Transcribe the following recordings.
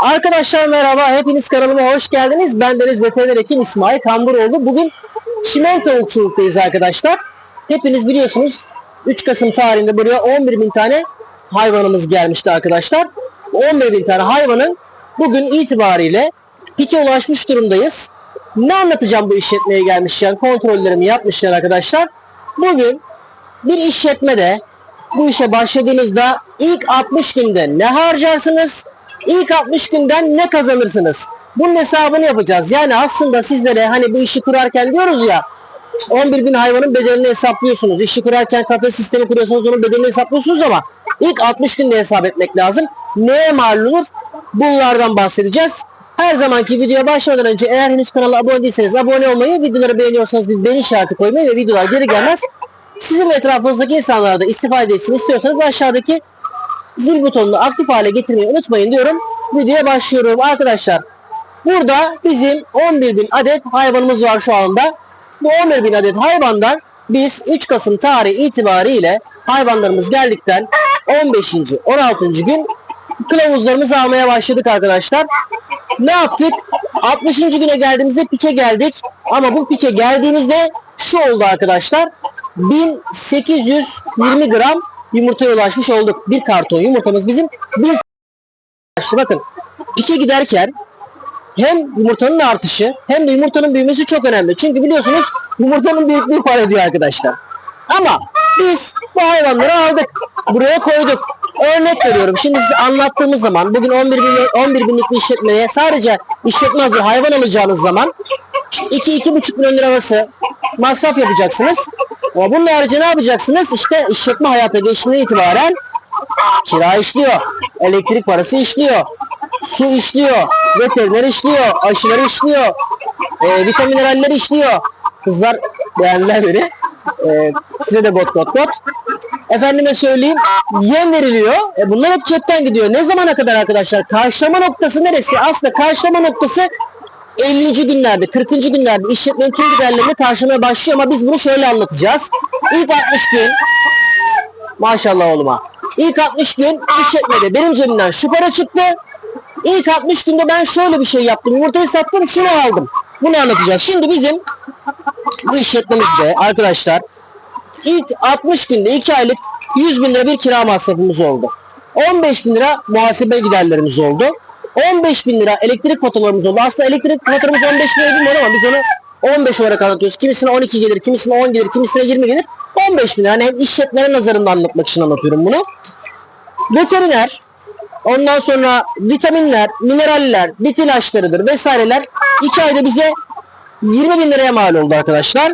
Arkadaşlar merhaba, hepiniz kanalıma hoş geldiniz. Ben Deniz Veteriner Hekim İsmail Kamburoğlu. Bugün çimento okçuluktayız arkadaşlar. Hepiniz biliyorsunuz 3 Kasım tarihinde buraya 11 bin tane hayvanımız gelmişti arkadaşlar. Bu 11 bin tane hayvanın bugün itibariyle pike ulaşmış durumdayız. Ne anlatacağım bu işletmeye gelmişken kontrollerimi yapmışken arkadaşlar. Bugün bir işletmede bu işe başladığınızda ilk 60 günde ne harcarsınız? İlk 60 günden ne kazanırsınız? Bunun hesabını yapacağız. Yani aslında sizlere hani bu işi kurarken diyoruz ya 11 bin hayvanın bedelini hesaplıyorsunuz. İşi kurarken kafe sistemi kuruyorsunuz onun bedelini hesaplıyorsunuz ama ilk 60 günde hesap etmek lazım. Neye mal olur? Bunlardan bahsedeceğiz. Her zamanki videoya başlamadan önce eğer henüz kanala abone değilseniz abone olmayı, videoları beğeniyorsanız bir beğeni işareti koymayı ve videolar geri gelmez sizin etrafınızdaki insanlar da istifade etsin istiyorsanız aşağıdaki zil butonunu aktif hale getirmeyi unutmayın diyorum. Videoya başlıyorum arkadaşlar. Burada bizim 11 bin adet hayvanımız var şu anda. Bu 11 bin adet hayvandan biz 3 Kasım tarihi itibariyle hayvanlarımız geldikten 15. 16. gün kılavuzlarımızı almaya başladık arkadaşlar. Ne yaptık? 60. güne geldiğimizde pike geldik. Ama bu pike geldiğimizde şu oldu arkadaşlar. 1820 gram yumurtaya ulaşmış olduk. Bir karton yumurtamız bizim 1000 ulaştı. Bakın pike giderken hem yumurtanın artışı hem de yumurtanın büyümesi çok önemli. Çünkü biliyorsunuz yumurtanın büyüklüğü para ediyor arkadaşlar. Ama biz bu hayvanları aldık. Buraya koyduk. Örnek veriyorum. Şimdi size anlattığımız zaman bugün 11 bin, 11 binlik bir işletmeye sadece işletme hazır hayvan alacağınız zaman 2-2,5 milyon lira arası masraf yapacaksınız. Ama bunun harici ne yapacaksınız? İşte işletme hayata geçtiğinden itibaren kira işliyor, elektrik parası işliyor, su işliyor, veteriner işliyor, aşıları işliyor, e, vitamin mineraller işliyor. Kızlar beğendiler beni. E, size de bot bot bot. Efendime söyleyeyim yem veriliyor. E, bunlar hep cepten gidiyor. Ne zamana kadar arkadaşlar? Karşılama noktası neresi? Aslında karşılama noktası 50. günlerde, 40. günlerde işletmenin tüm giderlerini karşılamaya başlıyor ama biz bunu şöyle anlatacağız. İlk 60 gün maşallah oğluma. İlk 60 gün işletmede benim cebimden şu para çıktı. İlk 60 günde ben şöyle bir şey yaptım. Yumurtayı sattım şunu aldım. Bunu anlatacağız. Şimdi bizim bu işletmemizde arkadaşlar ilk 60 günde 2 aylık 100 bin lira bir kira masrafımız oldu. 15 bin lira muhasebe giderlerimiz oldu. 15 bin lira elektrik faturalarımız oldu. Aslında elektrik faturamız 15 lira bilmiyorum ama biz onu 15 olarak anlatıyoruz. Kimisine 12 gelir, kimisine 10 gelir, kimisine 20 gelir. 15 bin lira. Hani hem işletmenin nazarında anlatmak için anlatıyorum bunu. Veteriner, ondan sonra vitaminler, mineraller, bit ilaçlarıdır vesaireler 2 ayda bize 20 bin liraya mal oldu arkadaşlar.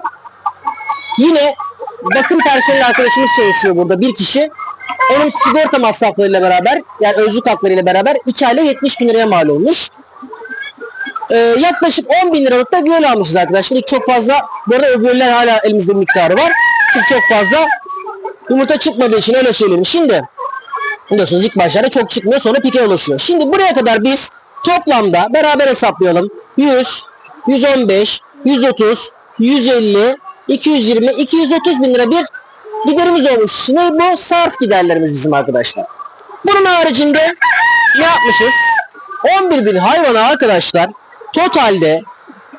Yine bakım personeli arkadaşımız çalışıyor burada bir kişi. Onun sigorta masraflarıyla beraber yani özlük haklarıyla beraber 2 ayda 70 bin liraya mal olmuş. Ee, yaklaşık 10 bin liralık da viyol almışız arkadaşlar. İlk çok fazla, bu arada o viyoller hala elimizde miktarı var. Çünkü çok fazla yumurta çıkmadığı için öyle söyleyeyim. Şimdi biliyorsunuz ilk başlarda çok çıkmıyor sonra pike ulaşıyor. Şimdi buraya kadar biz toplamda beraber hesaplayalım. 100, 115, 130, 150, 220, 230 bin lira bir giderimiz olmuş. Ne bu? Sarf giderlerimiz bizim arkadaşlar. Bunun haricinde ne yapmışız? 11 bin hayvana arkadaşlar totalde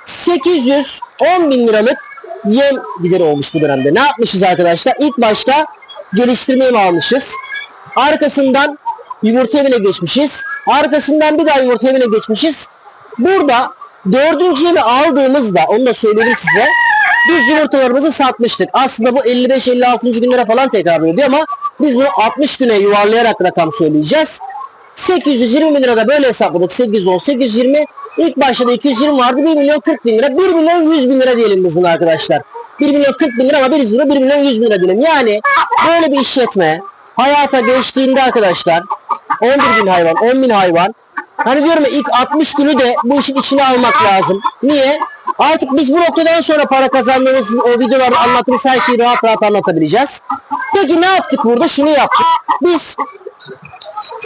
810 bin liralık yem gideri olmuş bu dönemde. Ne yapmışız arkadaşlar? İlk başta geliştirme yemi almışız. Arkasından yumurta evine geçmişiz. Arkasından bir daha yumurta evine geçmişiz. Burada dördüncü yemi aldığımızda onu da söyleyelim size. Biz yumurtalarımızı satmıştık. Aslında bu 55-56. günlere falan tekabül ediyor ama biz bunu 60 güne yuvarlayarak rakam söyleyeceğiz. 820 bin lirada böyle hesapladık. 810, 820. İlk başta da 220 vardı. 1 milyon 40 bin lira. 1 milyon 100 bin lira diyelim biz bunu arkadaşlar. 1 milyon 40 bin lira ama biz bunu 1 milyon 100 bin lira diyelim. Yani böyle bir işletme hayata geçtiğinde arkadaşlar 11 bin hayvan, 10 bin hayvan Hani diyorum ya ilk 60 günü de bu işin içine almak lazım. Niye? Artık biz bu noktadan sonra para kazandığımız o videolarda anlattığımız her şeyi rahat rahat anlatabileceğiz. Peki ne yaptık burada? Şunu yaptık. Biz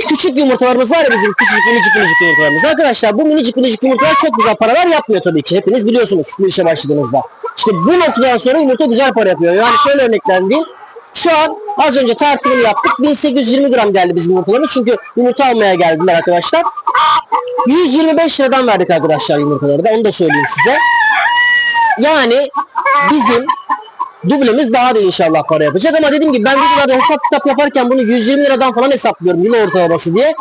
küçük yumurtalarımız var ya bizim küçük minicik minicik yumurtalarımız. Arkadaşlar bu minicik minicik yumurtalar çok güzel paralar yapmıyor tabii ki. Hepiniz biliyorsunuz bu işe başladığınızda. İşte bu noktadan sonra yumurta güzel para yapıyor. Yani şöyle örneklendireyim. Şu an az önce tartımını yaptık. 1820 gram geldi bizim yumurtalarımız. Çünkü yumurta almaya geldiler arkadaşlar. 125 liradan verdik arkadaşlar yumurtaları da. Onu da söyleyeyim size. Yani bizim dublemiz daha da inşallah para yapacak ama dediğim gibi ben videolarda hesap kitap yaparken bunu 120 liradan falan hesaplıyorum yıl ortalaması diye.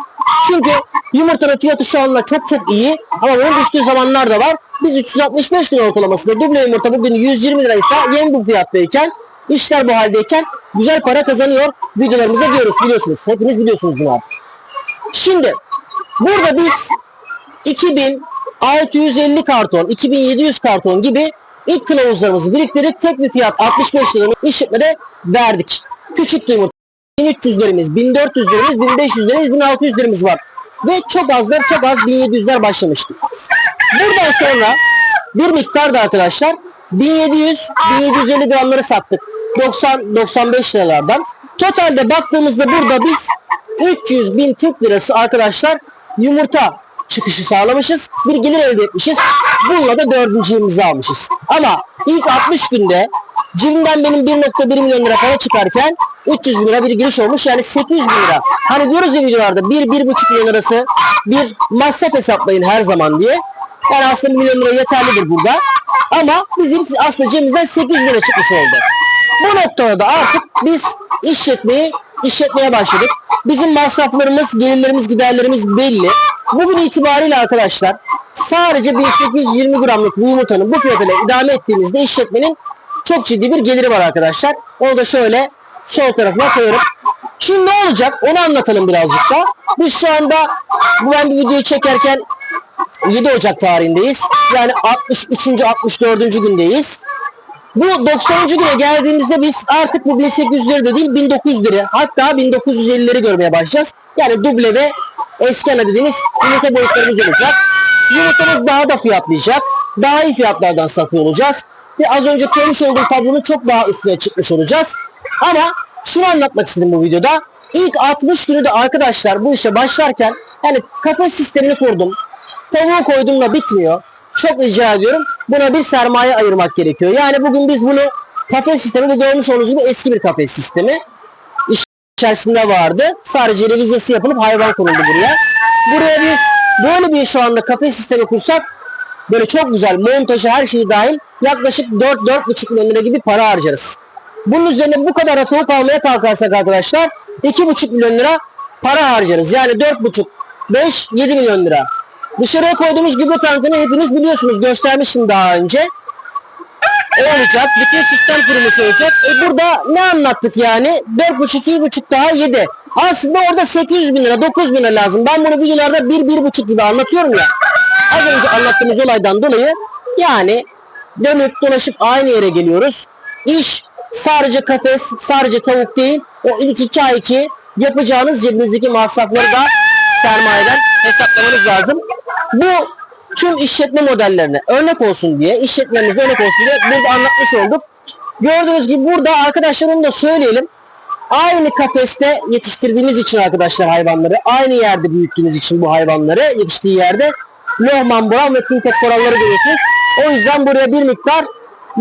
Çünkü yumurtanın fiyatı şu anda çok çok iyi ama bunun düştüğü zamanlar da var. Biz 365 gün ortalamasında duble yumurta bugün 120 liraysa yem bu fiyattayken işler bu haldeyken güzel para kazanıyor videolarımıza diyoruz biliyorsunuz. Hepiniz biliyorsunuz bunu. Şimdi burada biz 2650 karton, 2700 karton gibi ilk kılavuzlarımızı biriktirip tek bir fiyat 65 liranın işletmede verdik. Küçük yumurta 1300'lerimiz, 1400'lerimiz, 1500'lerimiz, 1600'lerimiz var. Ve çok azlar çok az 1700'ler başlamıştı. Buradan sonra bir miktar da arkadaşlar 1700 1750 gramları sattık. 90 95 liralardan. Totalde baktığımızda burada biz 300 bin Türk lirası arkadaşlar yumurta çıkışı sağlamışız. Bir gelir elde etmişiz. Bununla da dördüncü yılımızı almışız. Ama ilk 60 günde cebimden benim 1.1 milyon lira para çıkarken 300 bin lira bir giriş olmuş. Yani 800 bin lira. Hani diyoruz ya videolarda 1-1.5 milyon arası bir masraf hesaplayın her zaman diye. Yani aslında 1 milyon lira yeterlidir burada. Ama bizim aslında cebimizden 800 lira çıkmış oldu. Bu noktada da artık biz işletmeyi işletmeye başladık. Bizim masraflarımız, gelirlerimiz, giderlerimiz belli. Bugün itibariyle arkadaşlar sadece 1820 gramlık bu yumurtanın bu fiyatıyla idame ettiğimizde işletmenin çok ciddi bir geliri var arkadaşlar. Onu da şöyle sol tarafına koyuyorum. Şimdi ne olacak onu anlatalım birazcık da. Biz şu anda bu ben bir videoyu çekerken 7 Ocak tarihindeyiz. Yani 63. 64. gündeyiz. Bu 90. güne geldiğimizde biz artık bu 1800'leri de değil 1900'leri hatta 1950'leri görmeye başlayacağız. Yani duble ve eskena dediğimiz yumurta boyutlarımız olacak. Yumurtamız daha da fiyatlayacak. Daha iyi fiyatlardan satıyor olacağız. Ve az önce koymuş olduğum tablonun çok daha üstüne çıkmış olacağız. Ama şunu anlatmak istedim bu videoda. İlk 60 günü de arkadaşlar bu işe başlarken yani kafes sistemini kurdum. Tavuğu koydum da bitmiyor. Çok rica ediyorum. Buna bir sermaye ayırmak gerekiyor. Yani bugün biz bunu kafes sistemi ve görmüş olduğunuz gibi eski bir kafes sistemi. İş içerisinde vardı. Sadece revizesi yapılıp hayvan konuldu buraya. Buraya bir böyle bir şu anda kafes sistemi kursak böyle çok güzel montajı her şeyi dahil yaklaşık 4-4,5 milyon lira gibi para harcarız. Bunun üzerine bu kadar tavuk almaya kalkarsak arkadaşlar 2,5 milyon lira para harcarız. Yani 4,5 5 7 milyon lira. Dışarıya koyduğumuz gübre tankını hepiniz biliyorsunuz. Göstermiştim daha önce. O olacak. Bütün sistem kurulmuş olacak. E burada ne anlattık yani? 4,5 2,5 daha 7. Aslında orada 800 bin lira 9 bin lira lazım. Ben bunu videolarda 1-1,5 gibi anlatıyorum ya. Az önce anlattığımız olaydan dolayı yani dönüp dolaşıp aynı yere geliyoruz. İş sadece kafes, sadece tavuk değil. O ilk iki ki yapacağınız cebinizdeki masrafları da sermayeden hesaplamanız lazım. Bu tüm işletme modellerine örnek olsun diye, işletmemize örnek olsun diye burada anlatmış olduk. Gördüğünüz gibi burada arkadaşlarım da söyleyelim. Aynı kafeste yetiştirdiğimiz için arkadaşlar hayvanları, aynı yerde büyüttüğümüz için bu hayvanları yetiştiği yerde Lohman Brown ve Tinket koralları görüyorsunuz. O yüzden buraya bir miktar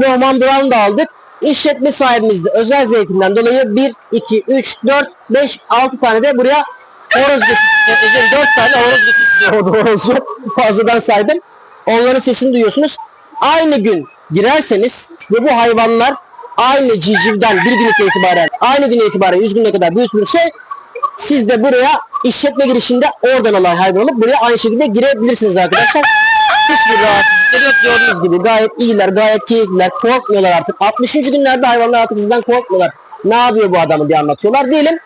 Lohman Brown da aldık. İşletme sahibimiz de özel zevkinden dolayı 1, 2, 3, 4, 5, 6 tane de buraya horoz getirdik. 4 tane horoz getirdik. Horozu fazladan saydım. Onların sesini duyuyorsunuz. Aynı gün girerseniz ve bu hayvanlar aynı civcivden bir gün itibaren aynı gün itibaren 100 güne kadar büyütülürse siz de buraya işletme girişinde oradan alan hayvan alıp buraya aynı şekilde girebilirsiniz arkadaşlar. Hiçbir rahatsızlık yok gördüğünüz gibi gayet iyiler, gayet keyifliler, korkmuyorlar artık. 60. günlerde hayvanlar artık sizden korkmuyorlar. Ne yapıyor bu adamı diye anlatıyorlar diyelim.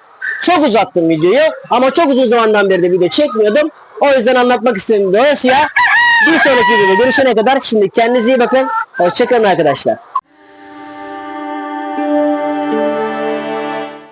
Çok uzattım videoyu ama çok uzun zamandan beri de video çekmiyordum. O yüzden anlatmak istedim. Dolayısıyla bir sonraki videoda görüşene kadar şimdi kendinize iyi bakın. Hoşçakalın arkadaşlar.